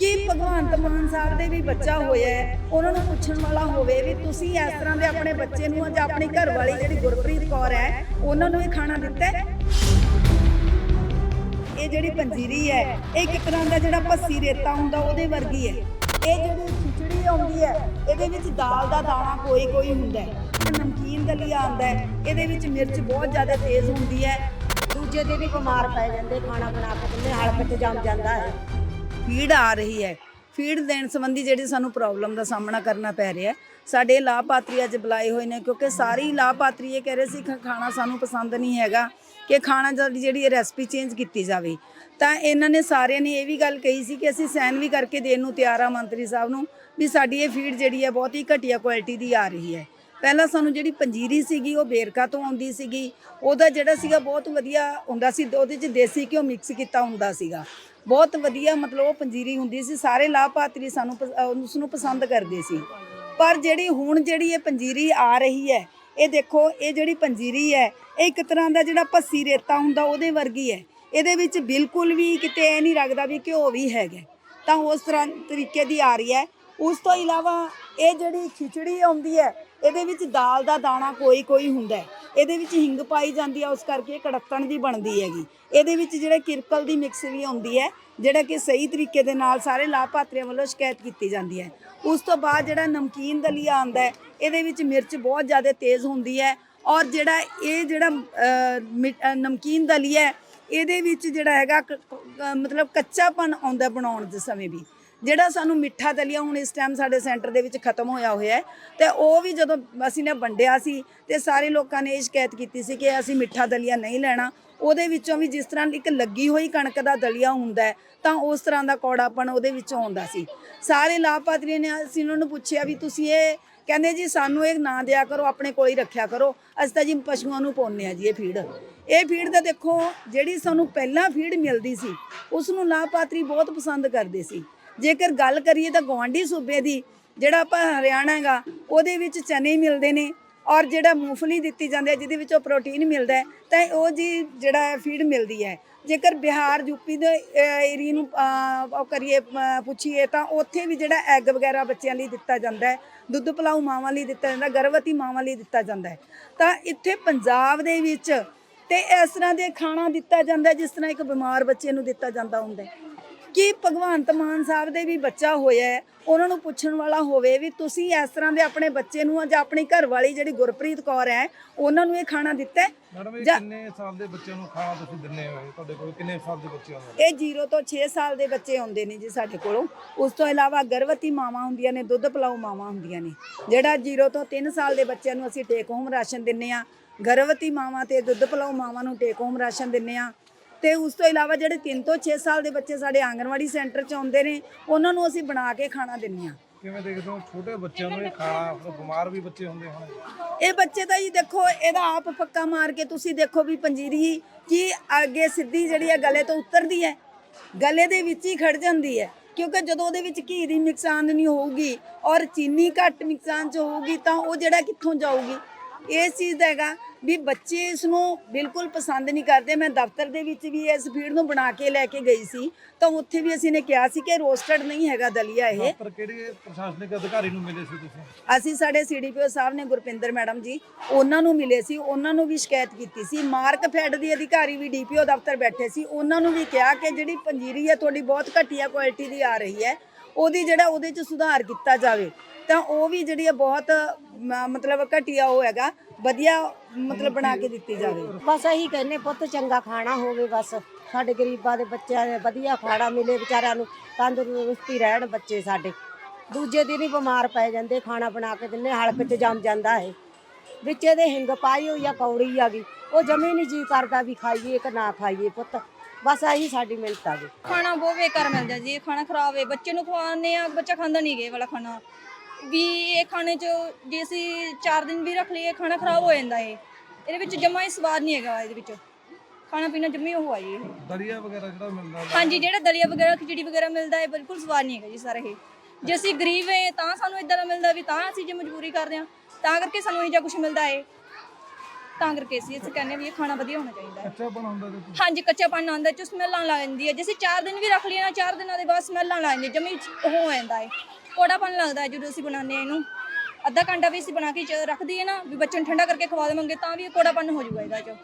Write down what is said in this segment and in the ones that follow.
ਕਿ ਭਗਵੰਤ ਮਾਨ ਸਾਹਿਬ ਦੇ ਵੀ ਬੱਚਾ ਹੋਇਆ ਹੈ? ਉਹਨਾਂ ਨੂੰ ਪੁੱਛਣ ਵਾਲਾ ਹੋਵੇ ਵੀ ਤੁਸੀਂ ਇਸ ਤਰ੍ਹਾਂ ਦੇ ਆਪਣੇ ਬੱਚੇ ਨੂੰ ਜਾਂ ਆਪਣੀ ਘਰ ਵਾਲੀ ਜਿਹੜੀ ਗੁਰਪ੍ਰੀਤ ਕੌਰ ਹੈ, ਉਹਨਾਂ ਨੂੰ ਇਹ ਖਾਣਾ ਦਿੱਤਾ ਹੈ? ਇਹ ਜਿਹੜੀ ਪੰਜੀਰੀ ਹੈ, ਇਹ ਇੱਕ ਤਰ੍ਹਾਂ ਦਾ ਜਿਹੜਾ ਪੱਸੀ ਰੇਤਾ ਹੁੰਦਾ, ਉਹਦੇ ਵਰਗੀ ਹੈ। ਇਹ ਜਿਹੜੀ ਖਿਚੜੀ ਆਉਂਦੀ ਹੈ, ਇਹਦੇ ਵਿੱਚ ਦਾਲ ਦਾ ਦਾਣਾ ਕੋਈ ਕੋਈ ਹੁੰਦਾ ਹੈ। ਨਮਕੀਨ ਦਲੀਆ ਆਉਂਦਾ ਹੈ। ਇਹਦੇ ਵਿੱਚ ਮਿਰਚ ਬਹੁਤ ਜ਼ਿਆਦਾ ਤੇਜ਼ ਹੁੰਦੀ ਹੈ। ਦੂਜੇ ਦੇ ਵੀ ਬਿਮਾਰ ਪੈ ਜਾਂਦੇ, ਖਾਣਾ ਬਣਾ ਕੇ ਦਿੰਦੇ ਹਲਕ ਚ ਜੰਮ ਜਾਂਦਾ ਹੈ। ਫੀਡ ਆ ਰਹੀ ਹੈ। ਫੀਡ ਦੇਣ ਸੰਬੰਧੀ ਜਿਹੜੀ ਸਾਨੂੰ ਪ੍ਰੋਬਲਮ ਦਾ ਸਾਹਮਣਾ ਕਰਨਾ ਪੈ ਰਿਹਾ ਸਾਡੇ ਲਾਭਪਾਤਰੀ ਅੱਜ ਬੁਲਾਏ ਹੋਏ ਨੇ ਕਿਉਂਕਿ ਸਾਰੇ ਲਾਭਪਾਤਰੀ ਇਹ ਕਹਿ ਰਹੇ ਸੀ ਖਾਣਾ ਸਾਨੂੰ ਪਸੰਦ ਨਹੀਂ ਹੈਗਾ ਕਿ ਖਾਣਾ ਜਿਹੜੀ ਇਹ ਰੈਸਪੀ ਚੇਂਜ ਕੀਤੀ ਜਾਵੇ। ਤਾਂ ਇਹਨਾਂ ਨੇ ਸਾਰਿਆਂ ਨੇ ਇਹ ਵੀ ਗੱਲ ਕਹੀ ਸੀ ਕਿ ਅਸੀਂ ਸਾਈਨ ਵੀ ਕਰਕੇ ਦੇਣ ਨੂੰ ਤਿਆਰ ਆ ਮੰਤਰੀ ਸਾਹਿਬ ਨੂੰ ਵੀ ਸਾਡੀ ਇਹ ਫੀਡ ਜਿਹੜੀ ਹੈ ਬਹੁਤ ਹੀ ਘਟੀਆ ਕੁਆਲਿਟੀ ਦੀ ਆ ਰਹੀ ਹੈ। ਪਹਿਲਾਂ ਸਾਨੂੰ ਜਿਹੜੀ ਪੰਜੀਰੀ ਸੀਗੀ ਉਹ ਬੇਰਕਾ ਤੋਂ ਆਉਂਦੀ ਸੀਗੀ। ਉਹਦਾ ਜਿਹੜਾ ਸੀਗਾ ਬਹੁਤ ਵਧੀਆ ਹੁੰਦਾ ਸੀ ਉਹਦੇ 'ਚ ਦੇਸੀ ਘਿਓ ਮਿਕਸ ਕੀਤਾ ਹੁੰਦਾ ਸੀਗਾ। ਬਹੁਤ ਵਧੀਆ ਮਤਲਬ ਉਹ ਪੰਜੀਰੀ ਹੁੰਦੀ ਸੀ, ਸਾਰੇ ਲਾਭਪਾਤਰੀ ਸਾਨੂੰ ਪਸ- ਅਹ ਉਸ ਨੂੰ ਪਸੰਦ ਕਰਦੇ ਸੀ। ਪਰ ਜਿਹੜੀ ਹੁਣ ਜਿਹੜੀ ਇਹ ਪੰਜੀਰੀ ਆ ਰਹੀ ਹੈ, ਇਹ ਦੇਖੋ, ਇਹ ਜਿਹੜੀ ਪੰਜੀਰੀ ਹੈ, ਇਹ ਇੱਕ ਤਰ੍ਹਾਂ ਦਾ ਜਿਹੜਾ ਪੱਸੀ ਰੇਤਾ ਹੁੰਦਾ ਉਹਦੇ ਵਰਗੀ ਹੈ। ਇਹਦੇ ਵਿੱਚ ਬਿਲਕੁਲ ਵੀ ਕਿਤੇ ਇਹ ਨਹੀਂ ਲੱਗਦਾ ਵੀ ਘਿਓ ਵੀ ਹੈਗਾ ਤਾਂ ਉਸ ਤਰ੍ਹਾਂ ਤਰੀਕੇ ਦੀ ਆ ਰਹੀ ਹੈ। ਉਸ ਤੋਂ ਇਲਾਵਾ ਇਹ ਜਿਹੜੀ ਖਿਚੜੀ ਆਉਂਦੀ ਹੈ, ਇਹਦੇ ਵਿੱਚ ਦਾਲ ਦਾ ਦਾਣਾ ਕੋਈ ਕੋਈ ਹੁੰਦਾ ਹੈ। ਇਹਦੇ ਵਿੱਚ ਹਿੰਗ ਪਾਈ ਜਾਂਦੀ ਆ, ਉਸ ਕਰਕੇ ਇਹ ਕੜੱਤਣ ਦੀ ਬਣਦੀ ਹੈਗੀ। ਇਹਦੇ ਵਿੱਚ ਜਿਹੜਾ ਕਿਰਕਲ ਦੀ ਮਿਕਸ ਵੀ ਆਉਂਦੀ ਹੈ, ਜਿਹੜਾ ਕਿ ਸਹੀ ਤਰੀਕੇ ਦੇ ਨਾਲ ਸਾਰੇ ਲਾਭਪਾਤਰੀਆਂ ਵੱਲੋਂ ਸ਼ਿਕਾਇਤ ਕੀਤੀ ਜਾਂਦੀ ਹੈ। ਉਸ ਤੋਂ ਬਾਅਦ ਜਿਹੜਾ ਨਮਕੀਨ ਦਲੀਆ ਆਉਂਦਾ ਹੈ, ਇਹਦੇ ਵਿੱਚ ਮਿਰਚ ਬਹੁਤ ਜ਼ਿਆਦਾ ਤੇਜ਼ ਹੁੰਦੀ ਹੈ ਔਰ ਜਿਹੜਾ ਇਹ ਜਿਹੜਾ ਮਿ- ਨਮਕੀਨ ਦਲੀਆ ਹੈ, ਇਹਦੇ ਵਿੱਚ ਜਿਹੜਾ ਹੈਗਾ ਮਤਲਬ ਕੱਚਾਪਨ ਆਉਂਦਾ ਬਣਾਉਣ ਦੇ ਸਮੇਂ ਵੀ। ਜਿਹੜਾ ਸਾਨੂੰ ਮਿੱਠਾ ਦਲੀਆ ਹੁਣ ਇਸ ਟਾਈਮ ਸਾਡੇ ਸੈਂਟਰ ਦੇ ਵਿੱਚ ਖਤਮ ਹੋਇਆ ਹੋਇਆ ਹੈ, ਤੇ ਉਹ ਵੀ ਜਦੋਂ ਅਸੀਂ ਨੇ ਵੰਡਿਆ ਸੀ, ਤੇ ਸਾਰੇ ਲੋਕਾਂ ਨੇ ਇਹ ਸ਼ਿਕਾਇਤ ਕੀਤੀ ਸੀ ਕਿ ਅਸੀਂ ਮਿੱਠਾ ਦਲੀਆ ਨਹੀਂ ਲੈਣਾ। ਉਹਦੇ ਵਿੱਚੋਂ ਵੀ ਜਿਸ ਤਰ੍ਹਾਂ ਇੱਕ ਲੱਗੀ ਹੋਈ ਕਣਕ ਦਾ ਦਲੀਆ ਹੁੰਦਾ ਹੈ, ਤਾਂ ਉਸ ਤਰ੍ਹਾਂ ਦਾ ਕੌੜਾਪਣ ਉਹਦੇ ਵਿੱਚੋਂ ਆਉਂਦਾ ਸੀ। ਸਾਰੇ ਲਾਭਪਾਤਰੀਆਂ ਨੇ ਅਸੀਂ ਉਹਨਾਂ ਨੂੰ ਪੁੱਛਿਆ ਵੀ ਤੁਸੀਂ ਇਹ ਕਹਿੰਦੇ ਜੀ ਸਾਨੂੰ ਇਹ ਨਾ ਦਿਆ ਕਰੋ, ਆਪਣੇ ਕੋਲ ਹੀ ਰੱਖਿਆ ਕਰੋ। ਅਸੀਂ ਤਾਂ ਜੀ ਪਸ਼ੂਆਂ ਨੂੰ ਪਾਉਂਦੇ ਆ ਜੀ ਇਹ ਫੀਡ। ਇਹ ਫੀਡ ਤਾਂ ਦੇਖੋ, ਜਿਹੜੀ ਸਾਨੂੰ ਪਹਿਲਾਂ ਫੀਡ ਮਿਲਦੀ ਸੀ ਉਸ ਨੂੰ ਲਾਭਪਾਤਰੀ ਬਹੁਤ ਪਸੰਦ ਕਰਦੇ ਸੀ। ਜੇਕਰ ਗੱਲ ਕਰੀਏ ਤਾਂ ਗਵਾਂਢੀ ਸੂਬੇ ਦੀ, ਜਿਹੜਾ ਆਪਾਂ ਹਰਿਆਣਾ ਹੈਗਾ, ਉਹਦੇ ਵਿੱਚ ਚਨੇ ਮਿਲਦੇ ਨੇ ਔਰ ਜਿਹੜਾ ਮੂੰਗਫਲੀ ਦਿੱਤੀ ਜਾਂਦੀ ਹੈ, ਜਿਹਦੇ ਵਿੱਚੋਂ ਪ੍ਰੋਟੀਨ ਮਿਲਦਾ ਹੈ, ਤਾਂ ਉਹ ਜੀ ਜਿਹੜਾ ਫੀਡ ਮਿਲਦੀ ਹੈ। ਜੇਕਰ ਬਿਹਾਰ ਯੂਪੀ ਦੇ ਏਰੀਆ ਨੂੰ ਉਹ ਕਰੀਏ ਪੁੱਛੀਏ ਤਾਂ ਉੱਥੇ ਵੀ ਜਿਹੜਾ ਐਗ ਵਗੈਰਾ ਬੱਚਿਆਂ ਲਈ ਦਿੱਤਾ ਜਾਂਦਾ ਹੈ, ਦੁੱਧ ਪਿਲਾਊ ਮਾਵਾਂ ਲਈ ਦਿੱਤਾ ਜਾਂਦਾ, ਗਰਭਵਤੀ ਮਾਵਾਂ ਲਈ ਦਿੱਤਾ ਜਾਂਦਾ ਹੈ। ਤਾਂ ਇੱਥੇ ਪੰਜਾਬ ਦੇ ਵਿੱਚ ਤੇ ਇਸ ਤਰ੍ਹਾਂ ਦੇ ਖਾਣਾ ਦਿੱਤਾ ਜਾਂਦਾ ਜਿਸ ਤਰ੍ਹਾਂ ਇੱਕ ਬਿਮਾਰ ਬੱਚੇ ਨੂੰ ਦਿੱਤਾ ਜਾਂਦਾ ਹੁੰਦਾ ਹੈ। ਕਿ ਭਗਵੰਤ ਮਾਨ ਸਾਹਿਬ ਦੇ ਵੀ ਬੱਚਾ ਹੋਇਆ ਹੈ ਉਹਨਾਂ ਨੂੰ ਪੁੱਛਣ ਵਾਲਾ ਹੋਵੇ ਵੀ ਤੁਸੀਂ ਇਸ ਤਰ੍ਹਾਂ ਦੇ ਆਪਣੇ ਬੱਚੇ ਨੂੰ ਜਾਂ ਆਪਣੀ ਘਰ ਵਾਲੀ ਜਿਹੜੀ ਗੁਰਪ੍ਰੀਤ ਕੌਰ ਹੈ ਉਹਨਾਂ ਨੂੰ ਇਹ ਖਾਣਾ ਦਿੱਤਾ ਹੈ? ਮੈਡਮ ਇਹ ਕਿੰਨੇ ਸਾਲ ਦੇ ਬੱਚਿਆਂ ਨੂੰ ਖਾਣਾ ਤੁਸੀਂ ਦਿੰਨੇ ਹੋ? ਤੁਹਾਡੇ ਕੋਲ ਕਿੰਨੇ ਸਾਲ ਦੇ ਬੱਚੇ ਆਉਂਦੇ ਇਹ 0 ਤੋਂ 6 ਸਾਲ ਦੇ ਬੱਚੇ ਆਉਂਦੇ ਨੇ ਜੀ ਸਾਡੇ ਕੋਲੋਂ। ਉਸ ਤੋਂ ਇਲਾਵਾ ਗਰਭਵਤੀ ਮਾਵਾਂ ਹੁੰਦੀਆਂ ਨੇ ਦੁੱਧ ਪਿਲਾਊ ਮਾਵਾਂ ਹੁੰਦੀਆਂ ਨੇ। ਜਿਹੜਾ 0 ਤੋਂ 3 ਸਾਲ ਦੇ ਬੱਚਿਆਂ ਨੂੰ ਅਸੀਂ ਟੇਕ ਹੋਮ ਰਾਸ਼ਨ ਦਿੰਨੇ ਆ। ਗਰਭਵਤੀ ਮਾਵਾਂ ਤੇ ਦੁੱਧ ਪਿਲਾਊ ਮਾਵਾਂ ਨੂੰ ਟੇਕ ਹੋਮ ਰਾਸ਼ਨ ਦਿੰਨੇ ਆ। ਤੇ ਉਸ ਤੋਂ ਇਲਾਵਾ ਜਿਹੜੇ 3 ਤੋਂ 6 ਸਾਲ ਦੇ ਬੱਚੇ ਸਾਡੇ ਆਂਗਣਵਾੜੀ ਸੈਂਟਰ 'ਚ ਆਉਂਦੇ ਨੇ ਉਹਨਾਂ ਨੂੰ ਅਸੀਂ ਬਣਾ ਕੇ ਖਾਣਾ ਦਿੰਨੇ ਆ ਕਿਵੇਂ ਦੇਖਦੇ ਹੋ? ਛੋਟੇ ਬੱਚਿਆਂ ਨੂੰ ਇਹ ਖਾਣਾ ਬਿਮਾਰ ਵੀ ਬੱਚੇ ਹੁੰਦੇ ਹੋਣੇ। ਇਹ ਬੱਚੇ ਤਾਂ ਜੀ ਦੇਖੋ ਇਹਦਾ ਆਪ ਪੱਕਾ ਮਾਰ ਕੇ ਤੁਸੀਂ ਦੇਖੋ ਵੀ ਪੰਜੀਰੀ ਕੀ ਅੱਗੇ ਸਿੱਧੀ ਜਿਹੜੀ ਹੈ ਗਲੇ ਤੋਂ ਉਤਰਦੀ ਹੈ। ਗਲੇ ਦੇ ਵਿੱਚ ਹੀ ਖੜ ਜਾਂਦੀ ਹੈ। ਕਿਉਂਕਿ ਜਦੋਂ ਉਹਦੇ ਵਿੱਚ ਘੀ ਦੀ ਨੁਕਸਾਨ ਨਹੀਂ ਹੋਊਗੀ ਔਰ ਚੀਨੀ ਘੱਟ ਨੁਕਸਾਨ ਚ ਹੋਊਗੀ ਤਾਂ ਉਹ ਜਿਹੜਾ ਕਿੱਥੋਂ ਜਾਊਗੀ। ਇਸ ਚੀਜ਼ ਦਾ ਹੈਗਾ ਵੀ ਬੱਚੇ ਇਸ ਨੂੰ ਬਿਲਕੁਲ ਪਸੰਦ ਨਹੀਂ ਕਰਦੇ। ਮੈਂ ਦਫ਼ਤਰ ਦੇ ਵਿੱਚ ਵੀ ਇਸ ਫੀਡ ਨੂੰ ਬਣਾ ਕੇ ਲੈ ਕੇ ਗਈ ਸੀ। ਤਾਂ ਉੱਥੇ ਵੀ ਅਸੀਂ ਨੇ ਕਿਹਾ ਸੀ ਕਿ ਰੋਸਟਡ ਨਹੀਂ ਹੈਗਾ ਦਲੀਆ ਇਹ। ਪਰ ਕਿਹੜੇ ਪ੍ਰਸ਼ਾਸਨਿਕ ਅਧਿਕਾਰੀ ਨੂੰ ਮਿਲੇ ਸੀ ਤੁਸੀਂ? ਅਸੀਂ ਸਾਡੇ ਸੀਡੀਪੀਓ ਸਾਹਿਬ ਨੇ ਗੁਰਪਿੰਦਰ ਮੈਡਮ ਜੀ ਉਹਨਾਂ ਨੂੰ ਮਿਲੇ ਸੀ। ਉਹਨਾਂ ਨੂੰ ਵੀ ਸ਼ਿਕਾਇਤ ਕੀਤੀ ਸੀ। ਮਾਰਕ ਫੈਡ ਦੀ ਅਧਿਕਾਰੀ ਵੀ ਡੀਪੀਓ ਦਫ਼ਤਰ ਬੈਠੇ ਸੀ। ਉਹਨਾਂ ਨੂੰ ਵੀ ਕਿਹਾ ਕਿ ਜਿਹੜੀ ਪੰਜੀਰੀ ਹੈ ਤੁਹਾਡੀ ਬਹੁਤ ਘਟੀਆ ਕੁਆਲਿਟੀ ਦੀ ਆ ਰਹੀ ਹੈ। ਉਹਦੀ ਜਿਹੜਾ ਉਹਦੇ 'ਚ ਸੁਧਾਰ ਕੀਤਾ ਜਾਵੇ, ਤਾਂ ਉਹ ਵੀ ਜਿਹੜੀ ਆ ਬਹੁਤ, ਮ- ਮਤਲਬ ਘਟੀਆ ਉਹ ਹੈਗਾ, ਵਧੀਆ ਮਤਲਬ ਬਣਾ ਕੇ ਦਿੱਤੀ ਜਾਵੇ। ਬਸ ਇਹੀ ਕਹਿੰਨੇ ਪੁੱਤ ਚੰਗਾ ਖਾਣਾ ਹੋਵੇ ਬਸ, ਸਾਡੇ ਗਰੀਬਾਂ ਦੇ ਬੱਚਿਆਂ ਦੇ ਵਧੀਆ ਖਾਣਾ ਮਿਲੇ ਵਿਚਾਰਿਆਂ ਨੂੰ, ਤੰਦਰੁਸਤੀ ਰਹਿਣ ਬੱਚੇ ਸਾਡੇ। ਦੂਜੇ ਦਿਨ ਹੀ ਬਿਮਾਰ ਪੈ ਜਾਂਦੇ, ਖਾਣਾ ਬਣਾ ਕੇ ਦਿੰਨੇ ਹਲਕ ਚ ਜੰਮ ਜਾਂਦਾ ਹੈ ਵਿੱਚ ਇਹਦੇ ਹਿੰਗ ਪਾਈ ਹੋਈ ਆ, ਕੌੜੀ ਆ ਗਈ। ਉਹ ਜਮੇ ਨਹੀਂ ਜੀ ਕਰਦਾ ਵੀ ਖਾਈਏ ਕਿ ਨਾ ਖਾਈਏ ਪੁੱਤ। ਬਸ ਇਹੀ ਸਾਡੀ ਮਿਹਨਤ ਆ ਗਈ ਖਾਣਾ ਬਹੁਤ ਬੇਕਾਰ ਮਿਲਦਾ ਜੀ ਇਹ ਖਾਣਾ ਖਰਾਬ ਹੈ। ਬੱਚੇ ਨੂੰ ਖਵਾਉਂਦੇ ਆ ਬੱਚਾ ਖਾਂਦਾ ਨਹੀਂ ਗੇ ਵਾਲਾ ਖਾਣਾ। ਵੀ ਇਹ ਖਾਣੇ 'ਚ ਜੇ ਅਸੀਂ 4 ਦਿਨ ਵੀ ਰੱਖ ਲਈਏ ਖਾਣਾ ਖਰਾਬ ਹੋ ਜਾਂਦਾ ਇਹ। ਇਹਦੇ ਵਿੱਚ ਜਮਾ ਹੀ ਸਵਾਦ ਨਹੀਂ ਹੈਗਾ ਇਹਦੇ ਵਿੱਚ। ਖਾਣਾ ਪੀਣਾ ਜਮੀ ਉਹ ਆ ਜੀ। ਇਹ। ਦਲੀਆ ਵਗੈਰਾ ਜਿਹੜਾ ਮਿਲਦਾ ਹਾਂਜੀ ਜਿਹੜਾ ਦਲੀਆ ਵਗੈਰਾ ਖਿਚੜੀ ਵਗੈਰਾ ਮਿਲਦਾ ਹੈ ਬਿਲਕੁਲ ਸਵਾਦ ਨਹੀਂ ਹੈਗਾ ਜੀ ਸਾਰਾ ਇਹ। ਜੇ ਅਸੀਂ ਗਰੀਬ ਹੈ ਤਾਂ ਸਾਨੂੰ ਇਦਾਂ ਦਾ ਮਿਲਦਾ ਵੀ ਤਾਂ ਅਸੀਂ ਜੇ ਮਜਬੂਰੀ ਕਰਦੇ ਹਾਂ ਤਾਂ ਕਰਕੇ ਸਾਨੂੰ ਇਹ ਜਿਹਾ ਕੁਝ ਮਿਲਦਾ ਹੈ ਤਾਂ ਕਰਕੇ ਅਸੀਂ ਅਸੀਂ ਕਹਿੰਦੇ ਵੀ ਇਹ ਖਾਣਾ ਵਧੀਆ ਹੋਣਾ ਚਾਹੀਦਾ ਹੈ। ਕੱਚਾ ਬਣ ਹੁੰਦਾ ਇਹਦੇ ਚ ਹਾਂਜੀ ਕੱਚਾ ਪਾਣੀ ਆਉਂਦਾ ਚ ਸਮੈਲ ਲੱਗ ਜਾਂਦੀ ਹੈ। ਜੇ ਅਸੀਂ 4 ਦਿਨ ਵੀ ਰੱਖ ਲਈਏ ਨਾ 4 ਦਿਨਾਂ ਦੇ ਬਾਅਦ ਸਮੈਲ ਲੱਗ ਜਾਂਦੀ ਹੈ ਜਮੀ ਉਹ ਹੋ ਜਾਂਦਾ ਹੈ। ਕੋੜਾਪਨ ਲੱਗਦਾ ਹੈ ਜਦੋਂ ਅਸੀਂ ਬਣਾਉਂਦੇ ਹਾਂ ਇਹਨੂੰ। ਅੱਧਾ ਘੰਟਾ ਵੀ ਅਸੀਂ ਬਣਾ ਕੇ ਚ ਰੱਖ ਦਈਏ ਨਾ ਵੀ ਬੱਚੇ ਨੂੰ ਠੰਡਾ ਕਰਕੇ ਖਵਾ ਦੇਵਾਂਗੇ ਤਾਂ ਵੀ ਇਹ ਕੋੜਾਪਨ ਹੋ ਜਾਊਗਾ ਇਹਦਾ ਚ।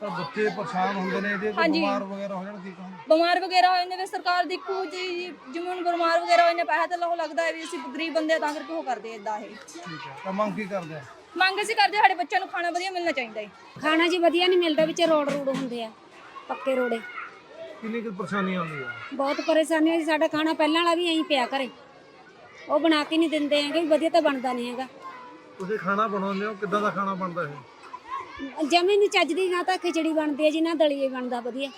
ਤਾਂ ਬੱਚੇ ਪਰੇਸ਼ਾਨ ਹੁੰਦੇ ਨੇ ਜੇ ਕੋਈ ਹਾਂਜੀ। ਬਿਮਾਰ ਵਗੈਰਾ ਹੋ ਜਾਣ ਕੀ ਕਹਾਂ ਬਿਮਾਰ ਵਗੈਰਾ ਹੋ ਜਾਂਦੇ ਵੇ ਸਰਕਾਰ ਦੇਖੂ ਜੀ ਜਿਵੇਂ ਹੁਣ ਬਿਮਾਰ ਵਗੈਰਾ ਹੋ ਜਾਂਦੇ ਪੈਸਾ ਤਾਂ ਲਹੋ ਲੱਗਦਾ ਹੈ ਵੀ ਅਸੀਂ ਗਰੀਬ ਬੰਦੇ ਆ ਤਾਂ ਕਰਕੇ ਉਹ ਕਰਦੇ ਇਦਾਂ ਇਹ। ਠੀਕ ਹੈ ਤਾਂ ਮੰਗ ਕੀ ਕਰਦੇ ਆ? ਮੰਗ ਅਸੀਂ ਕਰਦੇ ਸਾਡੇ ਬੱਚਿਆਂ ਨੂੰ ਖਾਣਾ ਵਧੀਆ ਮਿਲਣਾ ਚਾਹੀਦਾ ਹੈ। ਖਾਣਾ ਜੀ ਵਧੀਆ ਨਹੀਂ ਮਿਲਦਾ ਵਿੱਚ ਰੋਡ ਰੂਡ ਹੁੰਦੇ ਆ ਪੱਕੇ ਰੋੜੇ। ਕਿੰਨੀ ਕੁ ਪਰੇਸ਼ਾਨੀ ਆਉਂਦੀ ਹੈ ਬਹੁਤ ਪਰੇਸ਼ਾਨੀ ਹੈ ਜੀ ਸਾਡਾ ਖਾਣਾ ਪਹਿਲਾਂ ਵਾਲਾ ਵੀ ਐਂ ਪਿਆ ਘਰੇ। ਉਹ ਬਣਾ ਕੇ ਨਹੀਂ ਦਿੰਦੇ ਹੈਗੇ ਵੀ ਵਧੀਆ ਤਾਂ ਬਣਦਾ ਨਹੀਂ ਹੈਗਾ। ਤੁਸੀਂ ਖਾਣਾ ਬਣਾਉਂਦੇ ਹੋ ਕਿੱਦਾਂ ਦਾ ਖਾਣਾ ਬਣਦਾ ਇਹ? ਜਮੀ ਨਹੀਂ ਚੱਜਦੀ ਨਾ ਤਾਂ ਖਿਚੜੀ ਬਣਦੀ ਹੈ ਜੀ ਨਾ ਦਲੀਏ ਬਣਦਾ ਵਧੀਆ।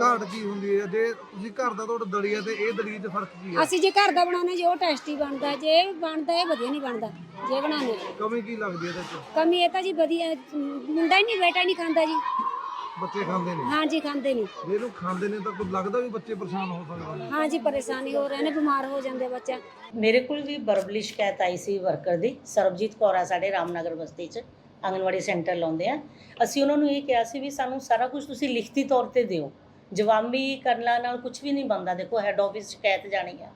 ਘਾਟ ਕੀ ਹੁੰਦੀ ਹੈ? ਜੇ ਤੁਸੀਂ ਘਰ ਦਾ ਤੁਹਾਡਾ ਦਲੀਆ ਤੇ ਇਹ ਦਲੀਏ 'ਚ ਫ਼ਰਕ ਕੀ ਹੈ? ਅਸੀਂ ਜੇ ਘਰ ਦਾ ਬਣਾਉਂਦੇ ਜੀ ਉਹ ਟੇਸਟੀ ਬਣਦਾ ਜੇ ਬਣਦਾ ਇਹ ਵਧੀਆ ਨਹੀਂ ਬਣਦਾ ਜੇ ਬਣਾਉਂਦੇ ਕਮੀ ਕੀ ਲੱਗਦੀ ਹੈ ਇਹਦੇ 'ਚ? ਕਮੀ ਇਹ ਤਾਂ ਜੀ ਵਧੀਆ ਮੁੰਡਾ ਹੀ ਨਹੀਂ ਬੇਟਾ ਨਹੀਂ ਖਾਂਦਾ ਜੀ। ਬੱਚੇ ਖਾਂਦੇ ਨੇ ਹਾਂ ਜੀ ਖਾਂਦੇ ਨਹੀਂ। ਜੇ ਇਹਨੂੰ ਖਾਂਦੇ ਨੇ ਤਾਂ ਕੋਈ ਲੱਗਦਾ ਵੀ ਬੱਚੇ ਪਰੇਸ਼ਾਨ ਹੋ ਸਕਦੇ ਨੇ? ਹਾਂ ਜੀ ਪਰੇਸ਼ਾਨੀ ਹੋ ਰਹੇ ਨੇ ਬਿਮਾਰ ਹੋ ਜਾਂਦੇ ਬੱਚਾ। ਮੇਰੇ ਕੋਲ ਵੀ ਵਰਬਲੀ ਸ਼ਿਕਾਇਤ ਆਈ ਸੀ ਵਰਕਰ ਦੀ ਸਰਬਜੀਤ ਕੌਰ ਆ ਸਾਡੇ ਰਾਮਨਗਰ ਬਸਤੀ 'ਚ। ਆਂਗਨਵਾੜੀ ਸੈਂਟਰ ਲਾਉਂਦੇ ਆ। ਅਸੀਂ ਉਹਨਾਂ ਨੂੰ ਇਹ ਕਿਹਾ ਸੀ ਵੀ ਸਾਨੂੰ ਸਾਰਾ ਕੁਝ ਤੁਸੀਂ ਲਿਖਤੀ ਤੌਰ ਤੇ ਦਿਓ। ਜਵਾਬੀ ਕਰਨਾ ਨਾਲ ਕੁਝ ਵੀ ਨਹੀਂ ਬਣਦਾ। ਦੇਖੋ ਹੈੱਡ ਆਫਿਸ ਸ਼ਿਕਾਇਤ ਜਾਣੀ ਆ।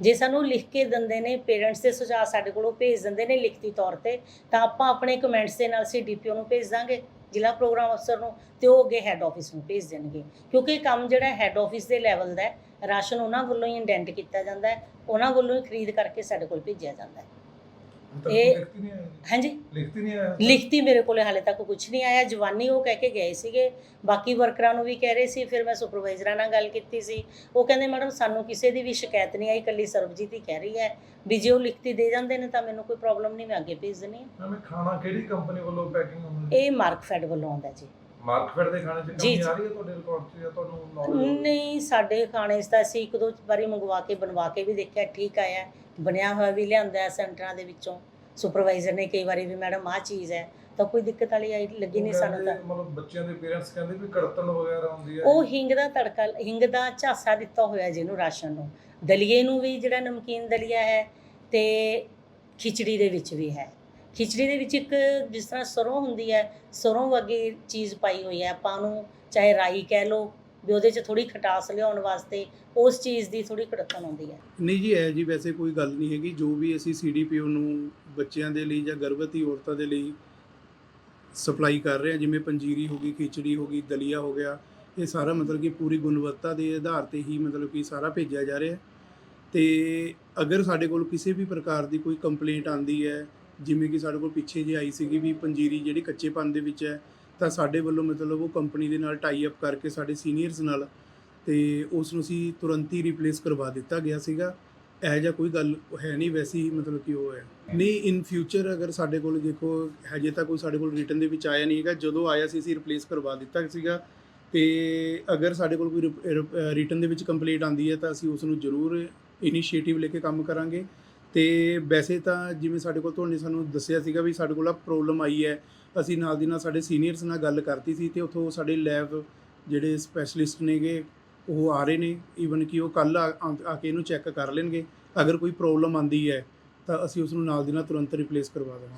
ਜੇ ਸਾਨੂੰ ਲਿਖ ਕੇ ਦਿੰਦੇ ਨੇ ਪੇਰੈਂਟਸ ਦੇ ਸੁਝਾਅ ਸਾਡੇ ਕੋਲੋਂ ਭੇਜ ਦਿੰਦੇ ਨੇ ਲਿਖਤੀ ਤੌਰ ਤੇ, ਤਾਂ ਆਪਾਂ ਆਪਣੇ ਕਮੈਂਟਸ ਦੇ ਨਾਲ ਅਸੀਂ ਡੀਪੀਓ ਨੂੰ ਭੇਜ ਦਾਂਗੇ, ਜ਼ਿਲ੍ਹਾ ਪ੍ਰੋਗਰਾਮ ਅਫਸਰ ਨੂੰ, ਤੇ ਉਹ ਅੱਗੇ ਹੈੱਡ ਆਫਿਸ ਨੂੰ ਭੇਜ ਦੇਣਗੇ। ਕਿਉਂਕਿ ਕੰਮ ਜਿਹੜਾ ਹੈੱਡ ਆਫਿਸ ਦੇ ਲੈਵਲ ਦਾ ਰਾਸ਼ਨ ਉਹਨਾਂ ਵੱਲੋਂ ਹੀ ਇੰਡੈਂਟ ਕੀਤਾ ਜਾਂਦਾ ਹੈ। ਉਹਨਾਂ ਵੱਲੋਂ ਹੀ ਖਰੀਦ ਕਰਕੇ ਸਾਡੇ ਕੋਲ ਭੇਜਿਆ ਜਾਂਦਾ ਹੈ। ਇਹ- ਹਾਂਜੀ? ਲਿਖਤੀ ਨਹੀਂ ਆਇਆ। ਲਿਖਤੀ ਮੇਰੇ ਕੋਲੇ ਹਾਲੇ ਤੱਕ ਕੁਝ ਨਹੀਂ ਆਇਆ। ਜਵਾਨੀ ਉਹ ਕਹਿ ਕੇ ਗਏ ਸੀਗੇ। ਬਾਕੀ ਵਰਕਰਾਂ ਨੂੰ ਵੀ ਕਹਿ ਰਹੇ ਸੀ। ਫਿਰ ਮੈਂ ਸੁਪਰਵਾਈਜ਼ਰਾਂ ਨਾਲ ਗੱਲ ਕੀਤੀ ਸੀ। ਉਹ ਕਹਿੰਦੇ ਮੈਡਮ ਸਾਨੂੰ ਕਿਸੇ ਦੀ ਵੀ ਸ਼ਿਕਾਇਤ ਨਹੀਂ ਆਈ। ਕੱਲੀ ਸਰਬਜੀਤ ਹੀ ਕਹਿ ਰਹੀ ਹੈ। ਵੀ ਜੇ ਉਹ ਲਿਖਤੀ ਦੇ ਜਾਂਦੇ ਨੇ ਤਾਂ ਮੈਨੂੰ ਕੋਈ ਪ੍ਰੋਬਲਮ ਨਹੀਂ ਮੈਂ ਅੱਗੇ ਭੇਜ ਦਿੰਦੀ ਹਾਂ। ਮੈਂ ਖਾਣਾ ਕਿਹੜੀ ਕੰਪਨੀ ਵੱਲੋਂ ਪੈਕਿੰਗ ਹੁੰਦਾ? ਇਹ ਮਾਰਕਫੈਡ ਵੱਲੋਂ ਆਉਂਦਾ ਜੀ। ਮਾਰਕਫੈਟ ਦੇ ਖਾਣੇ 'ਚ ਜੀ, ਕਮੀ। ਆ ਰਹੀ ਹੈ ਤੁਹਾਡੇ ਰਿਕਾਰਡ 'ਚ ਜਾਂ ਤੁਹਾਨੂੰ knowledge ਨਹੀਂ ਸਾਡੇ ਖਾਣੇ 'ਚ ਤਾਂ ਅਸੀਂ ਇੱਕ ਦੋ ਵਾਰੀ ਮੰਗਵਾ ਕੇ ਬਣਵਾ ਕੇ ਵੀ ਦੇਖਿਆ ਠੀਕ ਆਇਆ। ਬਣਿਆ ਹੋਇਆ ਵੀ ਲਿਆਂਦਾ ਹੈ ਸੈਂਟਰਾਂ ਦੇ ਵਿੱਚੋਂ। ਸੁਪਰਵਾਈਜ਼ਰ ਨੇ ਕਈ ਵਾਰੀ ਵੀ ਮੈਡਮ ਆਹ ਚੀਜ਼ ਹੈ। ਤਾਂ ਕੋਈ ਦਿੱਕਤ ਵਾਲੀ ਆਈ ਲੱਗੀ ਨਹੀਂ ਸਾਨੂੰ ਤਾਂ। ਮਤਲਬ ਬੱਚਿਆਂ ਦੇ ਪੇਰੈਂਟਸ ਕਹਿੰਦੇ ਵੀ ਕੜਤਣ ਵਗੈਰਾ ਹੁੰਦੀ ਹੈ। ਉਹ ਹਿੰਗ ਦਾ ਤੜਕਾ ਹਿੰਗ ਦਾ ਝਾਸਾ ਦਿੱਤਾ ਹੋਇਆ ਜਿਹਨੂੰ ਰਾਸ਼ਨ ਨੂੰ। ਦਲੀਏ ਨੂੰ ਵੀ ਜਿਹੜਾ ਨਮਕੀਨ ਦਲੀਆ ਹੈ ਤੇ ਖਿਚੜੀ ਦੇ ਵਿੱਚ ਵੀ ਹੈ। ਖਿਚੜੀ ਦੇ ਵਿੱਚ ਇੱਕ ਜਿਸ ਤਰ੍ਹਾਂ ਸਰੋਂ ਹੁੰਦੀ ਹੈ, ਸਰੋਂ ਵਰਗੀ ਚੀਜ਼ ਪਾਈ ਹੋਈ ਹੈ। ਆਪਾਂ ਨੂੰ ਚਾਹੇ ਰਾਈ ਕਹਿ ਲਓ ਵੀ ਉਹਦੇ 'ਚ ਥੋੜੀ ਖਟਾਸ ਲਿਆਉਣ ਵਾਸਤੇ ਉਸ ਚੀਜ਼ ਦੀ ਥੋੜੀ ਕੜਤਨ ਆਉਂਦੀ ਹੈ। ਨਹੀਂ ਜੀ, ਇਹ ਜੀ ਵੈਸੇ ਕੋਈ ਗੱਲ ਨਹੀਂ ਹੈਗੀ। ਜੋ ਵੀ ਅਸੀਂ ਸੀਡੀਪੀਓ ਨੂੰ ਬੱਚਿਆਂ ਦੇ ਲਈ ਜਾਂ ਗਰਭਵਤੀ ਔਰਤਾਂ ਦੇ ਲਈ ਸਪਲਾਈ ਕਰ ਰਹੇ ਹਾਂ, ਜਿਵੇਂ ਪੰਜੀਰੀ ਹੋ ਗਈ, ਖਿਚੜੀ ਹੋ ਗਈ, ਦਲੀਆ ਹੋ ਗਿਆ, ਇਹ ਸਾਰਾ ਮਤਲਬ ਕਿ ਪੂਰੀ ਗੁਣਵੱਤਾ ਦੇ ਆਧਾਰ ਤੇ ਹੀ ਮਤਲਬ ਕਿ ਸਾਰਾ ਭੇਜਿਆ ਜਾ ਰਿਹਾ ਹੈ। ਤੇ ਅਗਰ ਸਾਡੇ ਕੋਲ ਕਿਸੇ ਵੀ ਪ੍ਰਕਾਰ ਦੀ ਕੋਈ ਕੰਪਲੇਂਟ ਆਂਦੀ ਹੈ ਜਿਵੇਂ ਕਿ ਸਾਡੇ ਕੋਲ ਪਿੱਛੇ ਜੇ ਆਈ ਸੀਗੀ ਵੀ ਪੰਜੀਰੀ ਜਿਹੜੀ ਕੱਚੇਪਨ ਦੇ ਵਿੱਚ ਹੈ, ਤਾਂ ਸਾਡੇ ਵੱਲੋਂ ਮਤਲਬ ਉਹ ਕੰਪਨੀ ਦੇ ਨਾਲ ਟਾਈ ਅਪ ਕਰਕੇ ਸਾਡੇ ਸੀਨੀਅਰਸ ਨਾਲ ਤੇ ਉਸ ਨੂੰ ਅਸੀਂ ਤੁਰੰਤ ਹੀ ਰਿਪਲੇਸ ਕਰਵਾ ਦਿੱਤਾ ਗਿਆ ਸੀਗਾ। ਇਹ ਜਿਹਾ ਕੋਈ ਗੱਲ ਹੈ ਨਹੀਂ, ਵੈਸੀ ਮਤਲਬ ਕਿ ਉਹ ਹੈ। ਨਹੀਂ ਇਨ ਫਿਊਚਰ ਅਗਰ ਸਾਡੇ ਕੋਲ ਦੇਖੋ, ਹਜੇ ਤਾਂ ਕੋਈ ਸਾਡੇ ਕੋਲ ਰਿਟਰਨ ਦੇ ਵਿੱਚ ਆਇਆ ਨਹੀਂ ਹੈਗਾ। ਜਦੋਂ ਆਇਆ ਸੀ, ਅਸੀਂ ਰਿਪਲੇਸ ਕਰਵਾ ਦਿੱਤਾ ਸੀਗਾ। ਤੇ ਅਗਰ ਸਾਡੇ ਕੋਲ ਕੋਈ ਰਿਟਰਨ ਦੇ ਵਿੱਚ ਕੰਪਲੀਟ ਆਂਦੀ ਹੈ, ਤਾਂ ਅਸੀਂ ਉਸ ਨੂੰ ਜ਼ਰੂਰ ਇਨੀਸ਼ੀਏਟਿਵ ਲੈ ਕੇ ਕੰਮ ਕਰਾਂਗੇ। ਤੇ ਵੈਸੇ ਤਾਂ ਜਿਵੇਂ ਸਾਡੇ ਕੋਲ ਤੁਹਾਨੂੰ ਸਾਨੂੰ ਦੱਸਿਆ ਸੀਗਾ ਵੀ ਸਾਡੇ ਕੋਲ ਆ ਪ੍ਰੋਬਲਮ ਆਈ ਹੈ, ਅਸੀਂ ਨਾਲ ਦੀ ਨਾਲ ਸਾਡੇ ਸੀਨੀਅਰਸ ਨਾਲ ਗੱਲ ਕਰਤੀ ਸੀ ਤੇ ਉੱਥੋਂ ਸਾਡੇ ਲੈਬ ਜਿਹੜੇ ਸਪੈਸ਼ਲਿਸਟ ਨੇਗੇ, ਉਹ ਆ ਰਹੇ ਨੇ ਈਵਨ ਕਿ ਉਹ ਕੱਲ ਆ ਆ ਕੇ ਇਹਨੂੰ ਚੈੱਕ ਕਰ ਲੈਣਗੇ, ਅਗਰ ਕੋਈ ਪ੍ਰੋਬਲਮ ਆਂਦੀ ਹੈ ਤਾਂ ਅਸੀਂ ਉਸ ਨੂੰ ਨਾਲ ਦੀ ਨਾਲ ਤੁਰੰਤ ਰਿਪਲੇਸ ਕਰਵਾ ਦੇਵਾਂਗੇ।